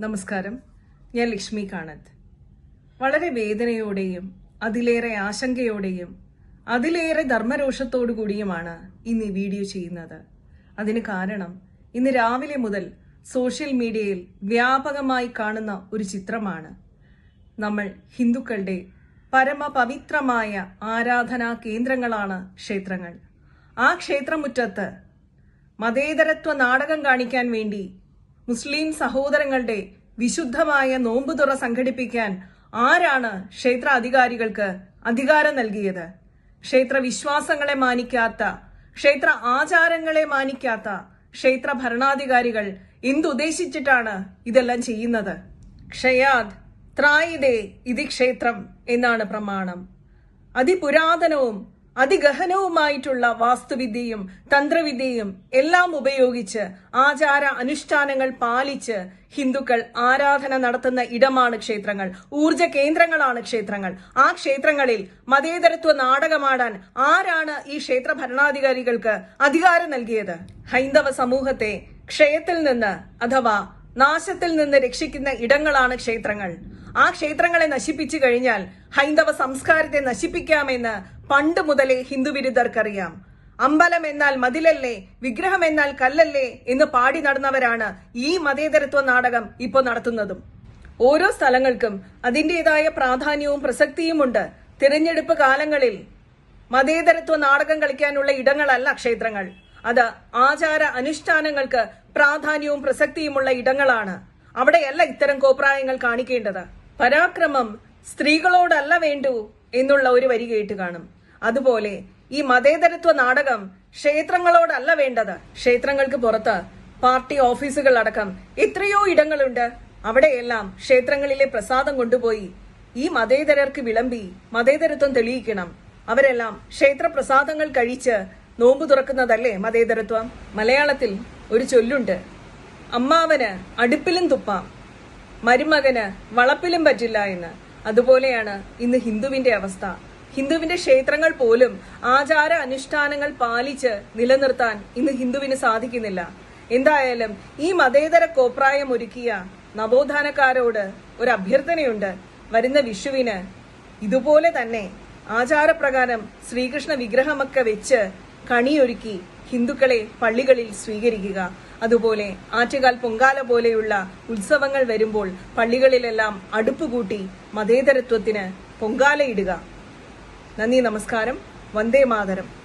നമസ്കാരം. ഞാൻ ലക്ഷ്മി കാണത്ത്. വളരെ വേദനയോടെയും അതിലേറെ ആശങ്കയോടെയും അതിലേറെ ധർമ്മരോഷത്തോടു കൂടിയുമാണ് ഇന്ന് ഈ വീഡിയോ ചെയ്യുന്നത്. അതിന് കാരണം ഇന്ന് രാവിലെ മുതൽ സോഷ്യൽ മീഡിയയിൽ വ്യാപകമായി കാണുന്ന ഒരു ചിത്രമാണ്. നമ്മൾ ഹിന്ദുക്കളുടെ പരമപവിത്രമായ ആരാധനാ കേന്ദ്രങ്ങളാണ് ക്ഷേത്രങ്ങൾ. ആ ക്ഷേത്രമുറ്റത്ത് മതേതരത്വ നാടകം കാണിക്കാൻ വേണ്ടി മുസ്ലിം സഹോദരങ്ങളുടെ വിശുദ്ധമായ നോമ്പുതുറ സംഘടിപ്പിക്കാൻ ആരാണ് ക്ഷേത്ര അധികാരികൾക്ക് അധികാരം നൽകിയത്? ക്ഷേത്ര വിശ്വാസങ്ങളെ മാനിക്കാത്ത ക്ഷേത്ര ആചാരങ്ങളെ മാനിക്കാത്ത ക്ഷേത്ര ഭരണാധികാരികൾ എന്തുദ്ദേശിച്ചിട്ടാണ് ഇതെല്ലാം ചെയ്യുന്നത്? ക്ഷയാദ് ത്രായിദേ ഇതി ക്ഷേത്രം എന്നാണ് പ്രമാണം. അതിപുരാതനവും അതിഗഹനവുമായിട്ടുള്ള വാസ്തുവിദ്യയും തന്ത്രവിദ്യയും എല്ലാം ഉപയോഗിച്ച് ആചാര അനുഷ്ഠാനങ്ങൾ പാലിച്ച് ഹിന്ദുക്കൾ ആരാധന നടത്തുന്ന ഇടമാണ് ക്ഷേത്രങ്ങൾ. ഊർജ കേന്ദ്രങ്ങളാണ് ക്ഷേത്രങ്ങൾ. ആ ക്ഷേത്രങ്ങളിൽ മതേതരത്വ നാടകമാടാൻ ആരാണ് ഈ ക്ഷേത്ര ഭരണാധികാരികൾക്ക് അധികാരം നൽകിയത്? ഹൈന്ദവ സമൂഹത്തെ ക്ഷയത്തിൽ നിന്ന് അഥവാ നാശത്തിൽ നിന്ന് രക്ഷിക്കുന്ന ഇടങ്ങളാണ് ക്ഷേത്രങ്ങൾ. ആ ക്ഷേത്രങ്ങളെ നശിപ്പിച്ചു കഴിഞ്ഞാൽ ഹൈന്ദവ സംസ്കാരത്തെ നശിപ്പിക്കാമെന്ന് പണ്ട് മുതലേ ഹിന്ദുവിരുദ്ധർക്കറിയാം. അമ്പലം എന്നാൽ മതിലല്ലേ വിഗ്രഹം എന്നാൽ കല്ലല്ലേ എന്ന് പാടി നടന്നവരാണ് ഈ മതേതരത്വ നാടകം ഇപ്പോൾ നടത്തുന്നതും. ഓരോ സ്ഥലങ്ങൾക്കും അതിന്റെതായ പ്രാധാന്യവും പ്രസക്തിയുമുണ്ട്. തിരഞ്ഞെടുപ്പ് കാലങ്ങളിൽ മതേതരത്വ നാടകം കളിക്കാനുള്ള ഇടങ്ങളല്ല ക്ഷേത്രങ്ങൾ. അത് ആചാര അനുഷ്ഠാനങ്ങൾക്ക് പ്രാധാന്യവും പ്രസക്തിയുമുള്ള ഇടങ്ങളാണ്. അവിടെയല്ല ഇത്തരം കോപ്രായങ്ങൾ കാണിക്കേണ്ടത്. പരാക്രമം സ്ത്രീകളോടല്ല വേണ്ടു എന്നുള്ള ഒരു വരി കേട്ട് കാണും. അതുപോലെ ഈ മതേതരത്വ നാടകം ക്ഷേത്രങ്ങളോടല്ല വേണ്ടത്. ക്ഷേത്രങ്ങൾക്ക് പുറത്ത് പാർട്ടി ഓഫീസുകൾ അടക്കം എത്രയോ ഇടങ്ങളുണ്ട്. അവിടെയെല്ലാം ക്ഷേത്രങ്ങളിലെ പ്രസാദം കൊണ്ടുപോയി ഈ മതേതരർക്ക് വിളമ്പി മതേതരത്വം തെളിയിക്കണം. അവരെല്ലാം ക്ഷേത്രപ്രസാദങ്ങൾ കഴിച്ച് നോമ്പ് തുറക്കുന്നതല്ലേ മതേതരത്വം? മലയാളത്തിൽ ഒരു ചൊല്ലുണ്ട്. അമ്മാവന് അടുപ്പിലും തുപ്പാം. മരുമകന് വളപ്പിലും പറ്റില്ല എന്ന്. അതുപോലെയാണ് ഇന്ന് ഹിന്ദുവിന്റെ അവസ്ഥ. ഹിന്ദുവിന്റെ ക്ഷേത്രങ്ങൾ പോലും ആചാര അനുഷ്ഠാനങ്ങൾ പാലിച്ച് നിലനിർത്താൻ ഇന്ന് ഹിന്ദുവിന് സാധിക്കുന്നില്ല. എന്തായാലും ഈ മതേതര കോപ്രായം ഒരുക്കിയ നവോത്ഥാനക്കാരോട് ഒരു അഭ്യർത്ഥനയുണ്ട്. വരുന്ന വിഷുവിന് ഇതുപോലെ തന്നെ ആചാരപ്രകാരം ശ്രീകൃഷ്ണ വിഗ്രഹമൊക്കെ വെച്ച് കണിയൊരുക്കി ഹിന്ദുക്കളെ പള്ളികളിൽ സ്വീകരിക്കുക. അതുപോലെ ആറ്റുകാൽ പൊങ്കാല പോലെയുള്ള ഉത്സവങ്ങൾ വരുമ്പോൾ പള്ളികളിലെല്ലാം അടുപ്പ് കൂട്ടി മതേതരത്വത്തിന് പൊങ്കാലയിടുക. നന്ദി നമസ്കാരം. വന്ദേ മാതരം.